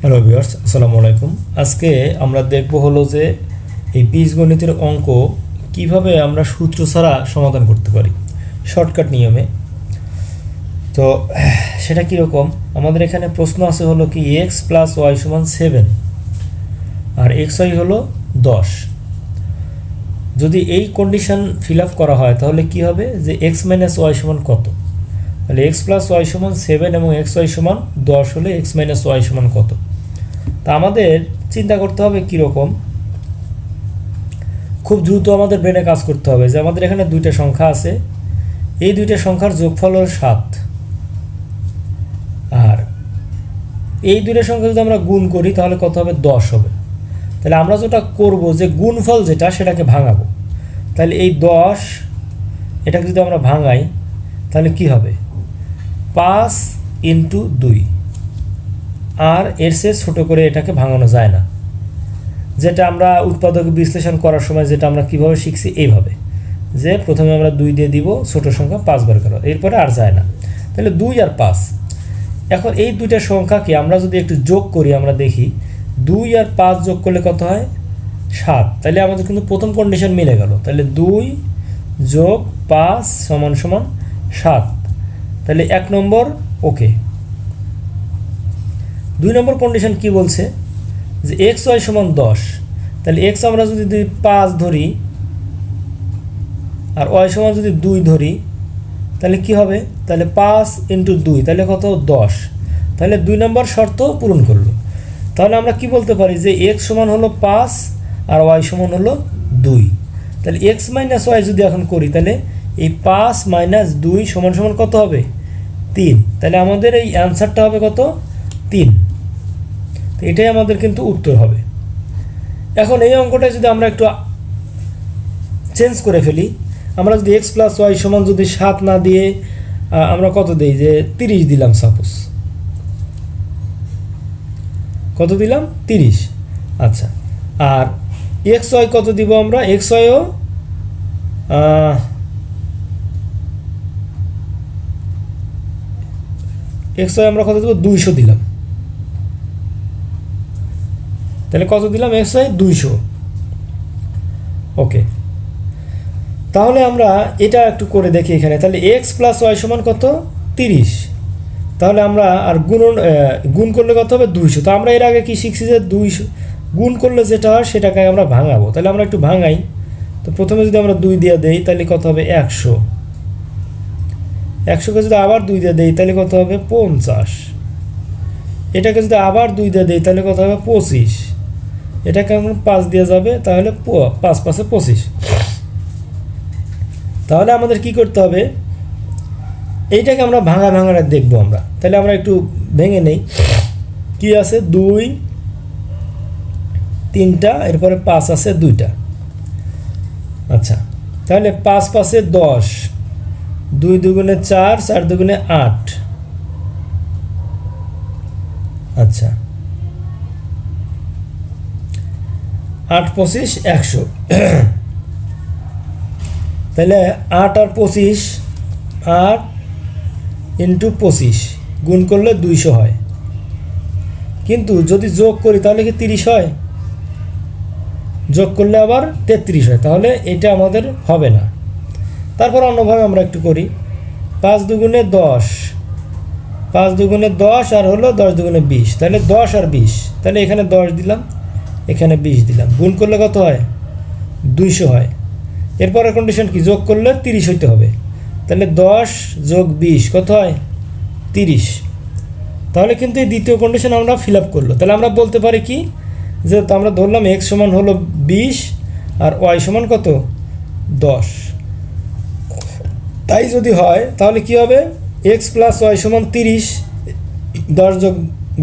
Hello viewers আসসালামু আলাইকুম। আজকে আমরা দেখব হলো যে এই বীজগণিতের অঙ্ক কীভাবে আমরা সূত্র ছাড়া সমাধান করতে পারি। শর্টকাট নিয়মে। তো, সেটা কীরকম? আমাদের এখানে প্রশ্ন আছে হলো কি এক্স প্লাস ওয়াই সমান সেভেন আর এক্স ওয়াই হলো দশ। যদি এই কন্ডিশন ফিল আপ করা হয়, তাহলে কি হবে? যে এক্স মাইনাস ওয়াই সমান কত? তাহলে এক্স প্লাস ওয়াই সমান সেভেন এবং এক্স ওয়াই সমান দশ হলে এক্স মাইনাস ওয়াই সমান কত? তা আমাদের চিন্তা করতে হবে কীরকম খুব দ্রুত আমাদের ব্রেনে কাজ করতে হবে যে আমাদের এখানে দুইটা সংখ্যা আছে। এই দুইটা সংখ্যার যোগফল হল সাত। আর এই দুইটা সংখ্যা যদি আমরা গুণ করি, তাহলে কত হবে? দশ হবে। তাহলে আমরা যেটা করব, যে গুণফল যেটা, সেটাকে ভাঙাবো। তাহলে এই দশ, এটাকে যদি আমরা ভাঙাই, তাহলে কি হবে? পাঁচ ইন্টু দুই। আর এর চেয়ে ছোটো করে এটাকে ভাঙানো যায় না। যেটা আমরা উৎপাদক বিশ্লেষণ করার সময় যেটা আমরা কীভাবে শিখছি এইভাবে। যে প্রথমে আমরা দুই দিয়ে দিব, ছোট সংখ্যা পাঁচ বার করো। এরপরে আর যায় না। তাহলে দুই আর পাঁচ। এখন এই দুইটা সংখ্যাকে আমরা যদি একটু যোগ করি, আমরা দেখি দুই আর পাঁচ যোগ করলে কত হয়? সাত। তাহলে আমাদের কিন্তু প্রথম কন্ডিশন মিলে গেল। তাহলে দুই যোগ পাঁচ সমান সমান সাত। তাহলে এক নম্বর ওকে দুই নম্বর কন্ডিশন কি বলছে? যে এক্স ওয়াই সমান দশ। তাহলে এক্স আমরা যদি দুই পাঁচ ধরি, আর ওয়াই সমান যদি দুই ধরি, তাহলে কি হবে? তাহলে পাঁচ ইন্টু দুই, তাহলে কত? দশ। তাহলে দুই নম্বর শর্ত পূরণ করল। তাহলে আমরা কি বলতে পারি? যে এক্স সমান হলো পাঁচ, আর ওয়াই সমান হলো দুই। তাহলে এক্স মাইনাস ওয়াই যদি এখন করি, তাহলে এই পাঁচ মাইনাস দুই সমান সমান কত হবে? তিন। তাহলে আমাদের এই অ্যান্সারটা হবে কত? তিন। তো এটাই আমাদের কিন্তু উত্তর হবে। এখন এই অঙ্কটা যদি আমরা একটু চেঞ্জ করে ফেলি, আমরা যদি এক্স প্লাস ওয়াই সমান যদি সাত না দিয়ে আমরা কত দিই? যে তিরিশ দিলাম সাপোজ কত দিলাম? তিরিশ। আচ্ছা। আর এক্স ওয়াই কত দিব আমরা? এক্স ওয়াইও এক্স ওয়াই আমরা কত দেবো? দুইশো দিলাম। তাহলে কত দিলাম? এক্স ওয়াই দুইশো। ওকে তাহলে আমরা এটা একটু করে দেখি এখানে। তাহলে এক্স প্লাস ওয়াই সমান কত? তিরিশ। তাহলে আমরা আর গুণ গুণ করলে কত হবে? দুইশো। তো আমরা এর আগে কি শিখছি যে দুইশো, গুণ করলে যেটা হয় সেটাকে আমরা ভাঙাবো। তাহলে আমরা একটু ভাঙাই। তো প্রথমে যদি আমরা দুই দিয়ে দেই, তাহলে কত হবে? একশো। একশোকে যদি আবার দুই দিয়ে দেই, তাহলে কত হবে? পঞ্চাশ। এটাকে যদি আবার দুই দিয়ে দেই, তাহলে কত হবে? পঁচিশ। এটাকে আমরা পাঁচ দিয়ে যাবে? তাহলে পাঁচ পাঁচে পঁচিশ। তাহলে আমাদের কি করতে হবে? এইটাকে আমরা ভাঙা ভাঙাটা দেখব আমরা। তাহলে আমরা একটু ভেঙে নেই। কি আছে? দুই, তিনটা, এরপরে পাঁচ আছে দুইটা। আচ্ছা তাহলে পাঁচ পাঁচে দশ। দুই দুগুণে চার চার দুগুণে আট। আচ্ছা। আট পঁচিশ, একশো। তাহলে আট আর পঁচিশ, আট ইন্টু পঁচিশ গুণ করলে দুইশো হয়। কিন্তু যদি যোগ করি তাহলে কি তিরিশ হয়? যোগ করলে আবার তেত্রিশ হয়, তাহলে এটা আমাদের হবে না। তারপর অন্যভাবে আমরা একটু করি। পাঁচ দুগুণে দশ। পাঁচ দুগুণে দশ আর হলো দশ দুগুণে বিশ। তাহলে দশ আর বিশ। তাহলে এখানে দশ দিলাম, এখানে বিশ দিলাম। গুণ করলে কত হয়? দুইশো হয়। এরপরের কন্ডিশন কি? যোগ করলে তিরিশ হইতে হবে। তাহলে দশ যোগ বিশ কত হয়? তিরিশ। তাহলে কিন্তু এই দ্বিতীয় কন্ডিশন আমরা ফিল আপ করল। তাহলে আমরা বলতে পারি কি? যে তো আমরা ধরলাম এক্স সমান হলো বিশ আর ওয়াই সমান কত? দশ। তাই যদি হয়, তাহলে কি হবে? এক্স প্লাস ওয়াই সমান তিরিশ, দশ যোগ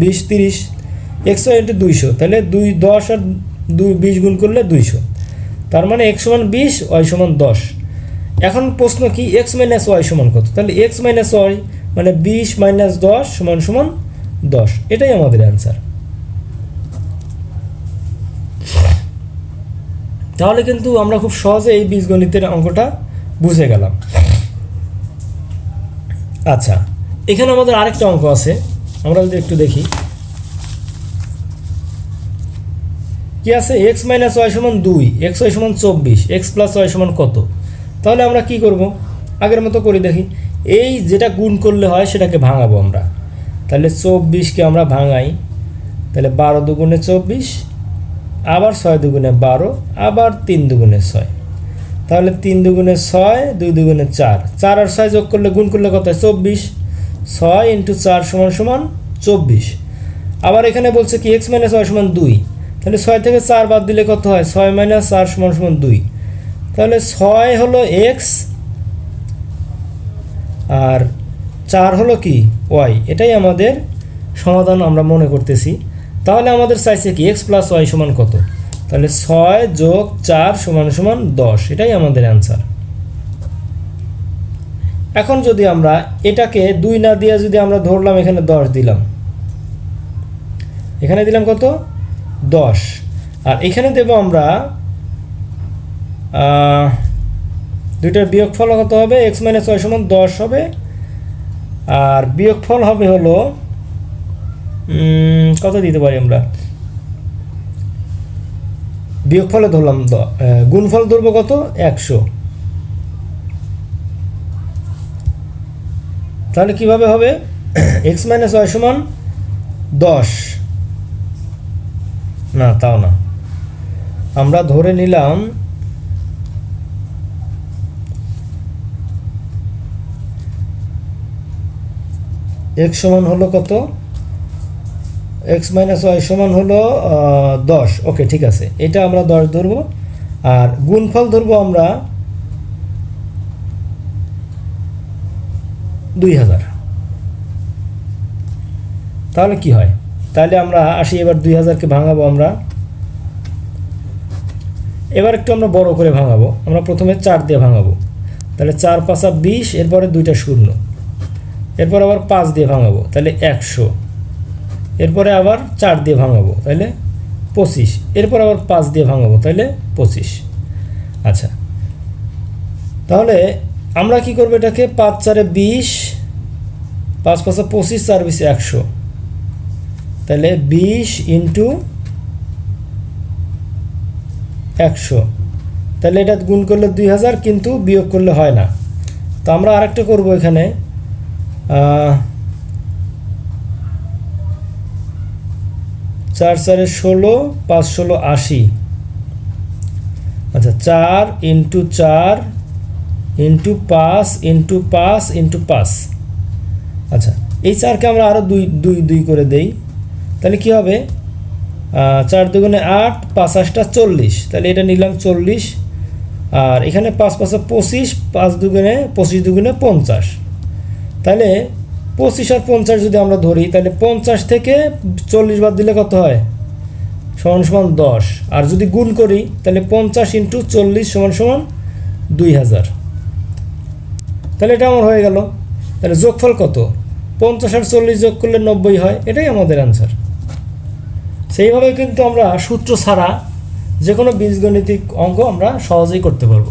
বিশ, তিরিশ একশো ইন্টু দুইশো। তাহলে দুই, দশ আর দুই, বিশ গুণ করলে দুইশো। তার মানে এক্স সমান বিশ ওয়াই সমান দশ। এখন প্রশ্ন কি এক্স মাইনাস ওয়াই সমান কত? তাহলে এক্স মাইনাস ওয়াই মানে বিশ মাইনাস দশ সমান সমান দশ। এটাই আমাদের অ্যান্সার তাহলে কিন্তু আমরা খুব সহজে এই বীজগণিতের অঙ্কটা বুঝে গেলাম। আচ্ছা এখানে আমাদের আরেকটা অঙ্ক আছে। আমরা যদি একটু দেখি। কি আছে? এক্স মাইনাস ওয়াই সমান দুই এক্স ওয়াই সমান চব্বিশ এক্স প্লাস ওয়াই সমান কত? তাহলে আমরা কি করব? আগের মতো করি, দেখি। এই যেটা গুণ করলে হয়, সেটাকে ভাঙাবো আমরা। তাহলে চব্বিশকে আমরা ভাঙাই। তাহলে বারো দুগুণে চব্বিশ, আবার ছয় দুগুণে বারো, আবার তিন দুগুণে ছয়। তাহলে তিন দুগুণে ছয়, দুই দুগুণে চার। চার আর ছয় যোগ করলে গুণ করলে কত হয়? চব্বিশ। ছয় ইন্টু চার সমান সমান চব্বিশ। আবার এখানে বলছে কি, এক্স মাইনাস ওয়াই সমান দুই। তাহলে ছয় থেকে চার বাদ দিলে কত হয়? ছয় মাইনাস চার সমান সমান দুই। তাহলে ছয় হলো এক্স আর চার হলো কি? ওয়াই। এটাই আমাদের সমাধান আমরা মনে করতেছি। তাহলে আমাদের চাইছে কি, এক্স প্লাস ওয়াই সমান কত? তাহলে ছয় যোগ চার সমান সমান দশ, এটাই আমাদের অ্যান্সার এখন যদি আমরা এটাকে দুই না দিয়ে যদি আমরা ধরলাম, এখানে দশ দিলাম। এখানে দিলাম কত? দশ। আর এখানে দেব আমরা দুইটার বিয়োগফল কত হবে? এক্স মাইনাস ওয়াই সমান দশ হবে। আর বিয়োগফল হবে হলো কত দিতে পারি আমরা? বিয়োগফলে ধরলাম দ- আহ, গুণফল ধরবো কত? একশো। তাহলে কীভাবে হবে? এক্স মাইনাস ওয়াই সমান দশ। না তাও না। আমরা ধরে নিলাম এক্স সমান হলো কত? এক্স মাইনাস ওয়াই সমান হলো দশ। ওকে, ঠিক আছে। এটা আমরা দশ ধরবো। আর গুণফল ধরবো আমরা দুই হাজার। তাহলে কি হয়? তাহলে আমরা আসি, এবার দুই হাজারকে ভাঙাবো আমরা। এবার একটু আমরা বড় করে ভাঙাবো। আমরা প্রথমে চার দিয়ে ভাঙাবো। তাহলে চার পাঁচা বিশ, এরপরে দুইটা শূন্য। এরপর আবার পাঁচ দিয়ে ভাঙাবো। তাহলে একশো। এরপরে আবার চার দিয়ে ভাঙাবো তাহলে পঁচিশ। এরপর আবার পাঁচ দিয়ে ভাঙাবো তাহলে পঁচিশ। আচ্ছা। তাহলে আমরা কি করব এটাকে? পাঁচ চারে বিশ, পাঁচ পাঁচে পঁচিশ, চার বিশে একশো। তাহলে বিশ ইন্টু একশো। তাহলে এটা গুণ করলে দুই হাজার, কিন্তু বিয়োগ করলে হয় না। তো আমরা আরেকটা করব এখানে। চার চারে ষোলো, পাঁচ ষোলো আশি। আচ্ছা চার ইন্টু চার ইন্টু পাঁচ ইন্টু পাঁচ ইন্টু পাঁচ। আচ্ছা এই চারকে আমরা আরও দুই দুই দুই করে দেই। তাহলে কি হবে? চার দুগুণে আট, পাঁচ আটটা চল্লিশ। তাহলে এটা নিলাম চল্লিশ। আর এখানে পাঁচ পাঁচে পঁচিশ, পাঁচ দুগুণে, পঁচিশ দুগুণে পঞ্চাশ। তাহলে পঁচিশ আর পঞ্চাশ যদি আমরা ধরি, তাহলে পঞ্চাশ থেকে চল্লিশ বাদ দিলে কত হয়? সমান সমান দশ। আর যদি গুণ করি, তাহলে পঞ্চাশ ইন্টু চল্লিশ সমান সমান দুই হাজার। তাহলে এটা আমার হয়ে গেল। তাহলে যোগফল কত? পঞ্চাশ আর চল্লিশ যোগ করলে নব্বই হয়, এটাই আমাদের অ্যান্সার সেইভাবে কিন্তু আমরা সূত্র ছাড়া যে কোনো বীজগণিতিক অঙ্ক আমরা সহজেই করতে পারব।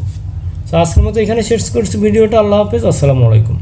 তো আজকের মতো এখানে শেষ করছি। ভিডিওটা আল্লাহ হাফেজ। আসসালামু আলাইকুম।